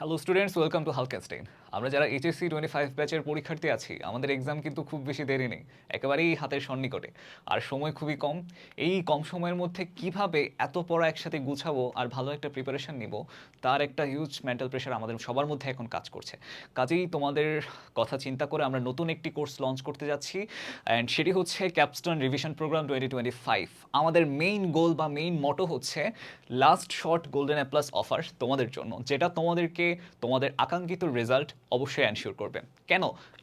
Hello students welcome to হালকেস্টেইন আমরা যারা এইচএসসি টোয়েন্টি ফাইভ ব্যাচের পরীক্ষার্থী আছি, আমাদের এক্সাম কিন্তু খুব বেশি দেরি নেই। একেবারেই হাতের সন্নিকটে। আর সময় খুবই কম। এই কম সময়ের মধ্যে কীভাবে এত পড়া একসাথে গুছাবো আর ভালো একটা প্রিপারেশন নিব, তার একটা হিউজ মেন্টাল প্রেশার আমাদের সবার মধ্যে এখন কাজ করছে। কাজেই তোমাদের কথা চিন্তা করে আমরা নতুন একটি কোর্স লঞ্চ করতে যাচ্ছি অ্যান্ড সেটি হচ্ছে capstone revision program twenty twenty five আমাদের মেইন গোল বা মেইন মটো হচ্ছে last short golden plus offer তোমাদের জন্য, যেটা তোমাদেরকে তোমাদের আকাঙ্ক্ষিত রেজাল্ট অবশ্যই অ্যানশিওর করবে। কেন?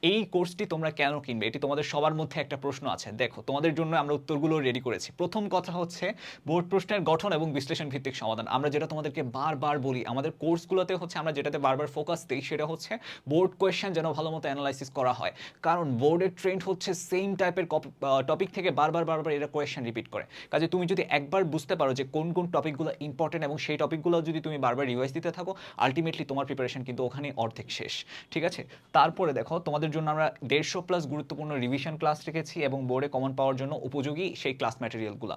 এই কোর্সটি তোমরা কেন কিনবে? এটি তোমাদের সবার মধ্যে একটা প্রশ্ন আছে। দেখো, তোমাদের জন্য আমরা উত্তরগুলো রেডি করেছি। প্রথম কথা হচ্ছে বোর্ড প্রশ্নের গঠন এবং বিশ্লেষণ ভিত্তিক সমাধান। আমরা যেটা তোমাদেরকে বারবার বলি, আমাদের কোর্সগুলোতে হচ্ছে আমরা যেটাতে বারবার ফোকাস দিই সেটা হচ্ছে বোর্ড কোয়েশ্চেন যেন ভালো মতো অ্যানালাইসিস করা হয়। কারণ বোর্ডের ট্রেন্ড হচ্ছে সেম টাইপের টপিক থেকে বারবার বারবার এটা কোয়েশ্চেন রিপিট করে। কাজে তুমি যদি একবার বুঝতে পারো যে কোন কোন টপিকগুলো ইম্পর্টেন্ট এবং সেই টপিকগুলো যদি তুমি বারবার রিভাইজ দিতে থাকো আলটিমেটলি তোমার প্রিপারেশন কিন্তু ওখানে অর্ধেক শেষ, ঠিক আছে? তারপরে দেখো, তোমাদের জন্য আমরা দেড়শো প্লাস গুরুত্বপূর্ণ রিভিশন ক্লাস রেখেছি এবং বোর্ডে কমন পাওয়ার জন্য উপযোগী সেই ক্লাস ম্যাটেরিয়ালগুলো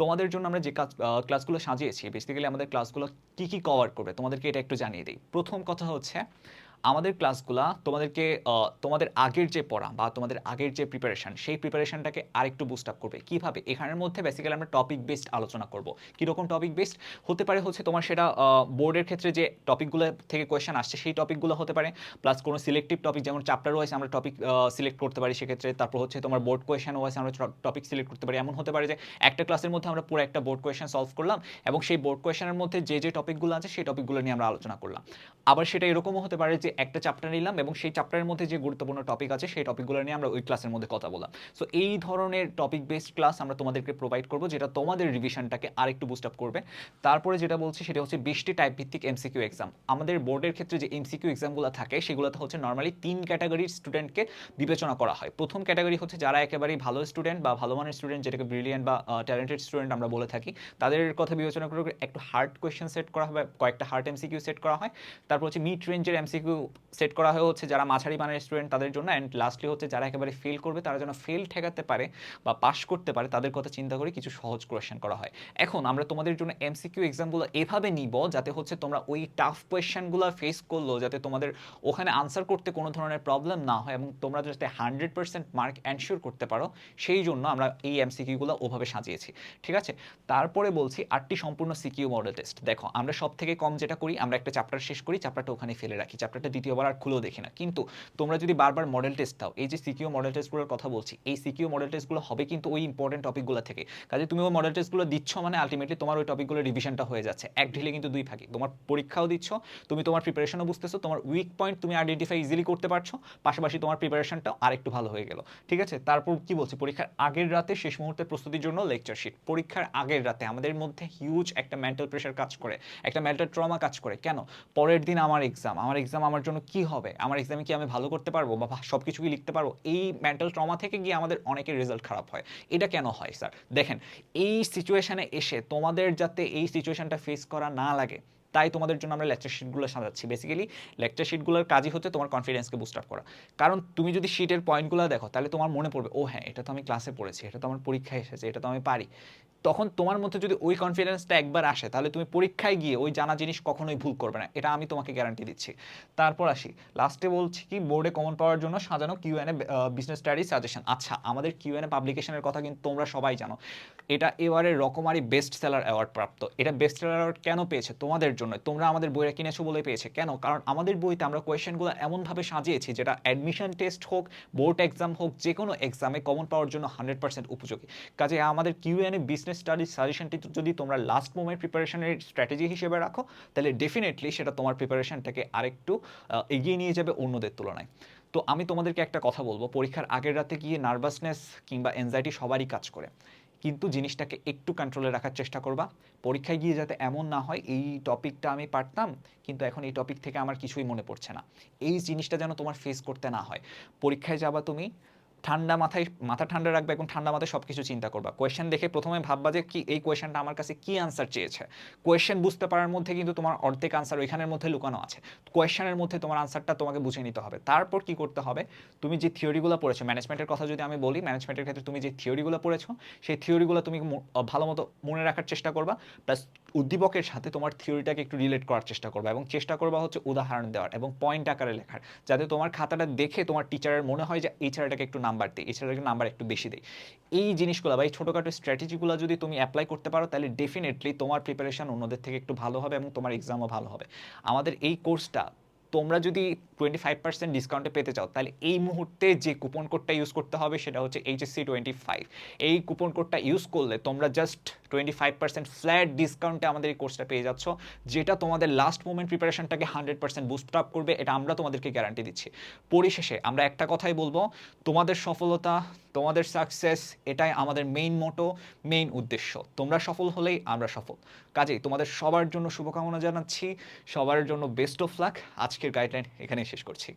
তোমাদের জন্য আমরা যে কাজ ক্লাসগুলো সাজিয়েছি বেসিক্যালি আমাদের ক্লাসগুলো কী কী কভার করবে, তোমাদেরকে এটা একটু জানিয়ে দিই। প্রথম কথা হচ্ছে আমাদের ক্লাসগুলা তোমাদেরকে তোমাদের আগের যে পড়া বা তোমাদের আগের যে প্রিপারেশন সেই প্রিপারেশনটাকে আরেকটু বুস্ট আপ করবে। কীভাবে? এখানের মধ্যে বেসিক্যালি আমরা টপিক বেসড আলোচনা করব। কীরকম টপিক বেসড হতে পারে হচ্ছে তোমার সেটা বোর্ডের ক্ষেত্রে যে টপিকগুলো থেকে কোয়েশ্চেন আসছে, সেই টপিকগুলো হতে পারে। প্লাস কোনো সিলেক্টিভ টপিক যেমন চ্যাপ্টার ওয়াইজ আমরা টপিক সিলেক্ট করতে পারি সেক্ষেত্রে। তারপর হচ্ছে তোমার বোর্ড কোয়েশ্চেন ওয়াইজ আমরা টপিক সিলেক্ট করতে পারি। এমন হতে পারে যে একটা ক্লাসের মধ্যে আমরা পুরো একটা বোর্ড কোয়েশ্চেন সলভ করলাম এবং সেই বোর্ড কোয়েশ্চেনের মধ্যে যে যে টপিকগুলো আছে, সেই টপিকগুলো নিয়ে আমরা আলোচনা করলাম। আবার সেটা এরকমও হতে পারে যে একটা চ্যাপ্টার নিলাম এবং সেই চ্যাপ্টারের মধ্যে যে গুরুত্বপূর্ণ টপিক আছে, সেই টপিকগুলো নিয়ে আমরা ওই ক্লাসের মধ্যে কথা বললাম। সো এই ধরনের টপিক বেসড ক্লাস আমরা তোমাদেরকে প্রোভাইড করব, যেটা তোমাদের রিভিশনটাকে আরেকটু বুস্ট আপ করবে। তারপরে যেটা বলছি, সেটা হচ্ছে বিশটি টাইপ ভিত্তিক এমসিকিউ এক্সাম আমাদের বোর্ডের ক্ষেত্রে যে এমসিকিউ এক্সামগুলো থাকে, সেগুলোতে হচ্ছে নর্মালি তিন ক্যাটাগরির স্টুডেন্টকে বিবেচনা করা হয়। প্রথম ক্যাটাগরি হচ্ছে যারা একেবারেই ভালো স্টুডেন্ট বা ভালো মানের স্টুডেন্ট যেটাকে ব্রিলিয়ান্ট বা ট্যালেন্টেড স্টুডেন্ট আমরা বলে থাকি, তাদের কথা বিবেচনা করে একটু হার্ড কোয়েশ্চেন সেট করা হয় কয়েকটা হার্ড এমসিকিউ সেট করা হয়। তারপর হচ্ছে মিড রেঞ্জের এমসিকিউ সেট করা হয় হচ্ছে যারা মাঝারি মানের স্টুডেন্ট তাদের জন্য অ্যান্ড লাস্টলি হচ্ছে যারা একেবারে ফেল করবে তারা যেন ফেল ঠেকাতে পারে বা পাশ করতে পারে তাদের কথা চিন্তা করে কিছু সহজ কোয়েশ্চেন করা হয়। এখন আমরা তোমাদের জন্য এমসিকিউ এক্সামগুলো এভাবে নিব যাতে হচ্ছে তোমরা ওই টাফ কোয়েশ্চেনগুলো ফেস করল যাতে তোমাদের ওখানে আনসার করতে কোনো ধরনের প্রবলেম না হয় এবং তোমরা যাতে হান্ড্রেড পার্সেন্ট মার্ক অ্যানশিওর করতে পারো সেই জন্য আমরা এই এমসিকিউগুলো ওভাবে সাজিয়েছি। ঠিক আছে? তারপরে বলছি আটটি সম্পূর্ণ সিকিউ মডেল টেস্ট দেখো আমরা সব থেকে কম যেটা করি আমরা একটা চ্যাপ্টার শেষ করি চ্যাপ্টারটা ওখানে ফেলে রাখি। চ্যাপ্টারটা দ্বিতীয়বার আর খুলেও দেখি না। কিন্তু তোমরা যদি বারবার মডেল টেস্ট দাও, এই যে সিকিউ মডেল টেস্টগুলোর কথা বলছি, এই সিকিউ মডেল টেস্টগুলো হবে কিন্তু ওই ইম্পর্টেন্ট টপিকগুলো থেকে। কাজে তুমি ওই মডেল টেস্টগুলো দিচ্ছ মানে আলটিমেটলি তোমার ওই টপিকগুলো রিভিশনটা হয়ে যাচ্ছে। এক ঢিলে কিন্তু দুই ভাগে তোমার পরীক্ষাও দিচ্ছ, তুমি তোমার প্রিপারেশনও বুঝতেছো, তোমার উইক পয়েন্ট তুমি আইডেন্টিফাই ইজিলি করতে পারছ, পাশাপাশি তোমার প্রিপারেশনটাও আরেকটু ভালো হয়ে গেল। ঠিক আছে? তারপর কি বলছি? পরীক্ষার আগের রাতে, শেষ মুহূর্তে প্রস্তুতির জন্য লেকচার শিট পরীক্ষার আগের রাতে আমাদের মধ্যে হিউজ একটা মেন্টাল প্রেশার কাজ করে, একটা মেন্টাল ট্রমা কাজ করে। কেন? পরের দিন আমার এক্সাম আমার এক্সাম আমার জন্য কি হবে? আমার এক্সামে কি আমি ভালো করতে পারব বা সব কিছু কি লিখতে পারব? এই মেন্টাল ট্রমা থেকে গিয়ে আমাদের অনেকের রেজাল্ট খারাপ হয়। এটা কেন হয় স্যার দেখেন, এই সিচুয়েশানে এসে তোমাদের যাতে এই সিচুয়েশানটা ফেস করা না লাগে, তাই তোমাদের জন্য আমরা লেকচার শিটগুলো সাজাচ্ছি। বেসিক্যালি লেকচার শিটগুলোর কাজই হচ্ছে তোমার কনফিডেন্সকে বুস্ট আপ করা। কারণ তুমি যদি শিটের পয়েন্টগুলো দেখো, তাহলে তোমার মনে পড়বে, ও হ্যাঁ এটা তো আমি ক্লাসে পড়েছি, এটা তো আমার পরীক্ষায় এসেছে, এটা তো আমি পারি। তখন তোমার মধ্যে যদি ওই কনফিডেন্সটা একবার আসে, তাহলে তুমি পরীক্ষায় গিয়ে ওই জানা জিনিস কখনোই ভুল করবে না। এটা আমি তোমাকে গ্যারান্টি দিচ্ছি। তারপর আসি। লাস্টে বলছি কি বোর্ডে কমন পাওয়ার জন্য সাজানো Q N A business study suggestion আচ্ছা আমাদের কিউ এন এ পাবলিকেশনের কথা কিন্তু তোমরা সবাই জানো। এটা এবারে রকমারি বেস্ট সেলার অ্যাওয়ার্ড প্রাপ্ত। এটা বেস্ট সেলার অ্যাওয়ার্ড কেন পেয়েছে? তোমাদের জন্য। তোমরা আমাদের বইটা কিনেছো বলে পেয়েছে। কেন? কারণ আমাদের বইতে আমরা কোয়েশ্চেনগুলো এমনভাবে সাজিয়েছি যেটা অ্যাডমিশন টেস্ট হোক বোর্ড এক্সাম হোক যে কোনো এক্সামে কমন পাওয়ার জন্য হান্ড্রেড পার্সেন্ট উপযোগী। কাজে আমাদের Q N A business studies সাজেশনটি যদি তোমরা লাস্ট মোমেন্ট প্রিপারেশনের স্ট্র্যাটেজি হিসেবে রাখো, তাহলে ডেফিনেটলি সেটা তোমার প্রিপারেশনটাকে আরেকটু এগিয়ে নিয়ে যাবে অন্যদের তুলনায়। তো আমি তোমাদেরকে একটা কথা বলব, পরীক্ষার আগের রাতে গিয়ে নার্ভাসনেস কিংবা এনজাইটি সবারই কাজ করে। কিন্তু জিনিসটাকে একটু কন্ট্রোলে রাখার চেষ্টা করবা। পরীক্ষায় গিয়ে যাতে এমন না হয়, এই টপিকটা আমি পারতাম, কিন্তু এখন এই টপিক থেকে আমার কিছুই মনে পড়ছে না। এই জিনিসটা যেন তোমার ফেস করতে না হয়। পরীক্ষায় যাবা তুমি ঠান্ডা মাথায়, মাথা ঠান্ডা রাখবে এবং ঠান্ডা মাথায় সব কিছু চিন্তা করবা। কোয়েশ্চেন দেখে প্রথমে ভাববা যে কি এই কোয়েশ্চেনটা আমার কাছে কি আনসার চেয়েছে? কোয়েশ্চেন বুঝতে পারার মধ্যে কিন্তু তোমার অর্ধেক আনসার ওইখানের মধ্যে লুকানো আছে। কোয়েশ্চেনের মধ্যে তোমার আনসারটা তোমাকে বুঝে নিতে হবে। তারপর কি করতে হবে? তুমি যে থিওরিগুলো পড়েছো ম্যানেজমেন্টের কথা যদি আমি বলি ম্যানেজমেন্টের ক্ষেত্রে তুমি যে থিওরিগুলো পড়েছো, সেই থিওরিগুলো তুমি ভালো মতো মনে রাখার চেষ্টা করবা। প্লাস উদ্দীপকের সাথে তোমার থিওরিটাকে একটু রিলেট করার চেষ্টা করবা এবং চেষ্টা করবা হচ্ছে উদাহরণ দেওয়ার এবং পয়েন্ট আকারে লেখার, যাতে তোমার খাতাটা দেখে তোমার টিচারের মনে হয় যে এই ছেলেটাকে একটু নাম্বার দিই, এই ছেলেটাকে নাম্বার একটু বেশি দিই। এই জিনিসগুলো বা এই ছোটোখাটো স্ট্র্যাটেজিগুলো যদি তুমি অ্যাপ্লাই করতে পারো, তাহলে ডেফিনেটলি তোমার প্রিপারেশান অন্যদের থেকে একটু ভালো হবে এবং তোমার এক্সামও ভালো হবে। আমাদের এই কোর্সটা তোমরা যদি টোয়েন্টি ফাইভ পার্সেন্ট ডিসকাউন্টে পেতে চাও, তাহলে এই মুহূর্তে যে কুপন কোডটা ইউজ করতে হবে সেটা হচ্ছে এইচএসসি টোয়েন্টি ফাইভ এই কুপন কোডটা ইউজ করলে তোমরা just twenty five percent flat ডিসকাউন্টে আমাদের এই কোর্সটা পেয়ে যাচ্ছ, যেটা তোমাদের লাস্ট মোমেন্ট প্রিপারেশনটাকে হান্ড্রেড পার্সেন্ট বুস্ট আপ করবে, এটা আমরা তোমাদেরকে গ্যারান্টি দিচ্ছি। পরিশেষে আমরা একটা কথাই বলব, তোমাদের সফলতা, তোমাদের সাকসেস এটাই আমাদের মেইন মোটো মেইন উদ্দেশ্য। তোমরা সফল হলেই আমরা সফল। কাজেই তোমাদের সবার জন্য শুভকামনা জানাচ্ছি, সবার জন্য বেস্ট অফ লাক আজকের গাইডলাইন এখানেই শেষ করছি।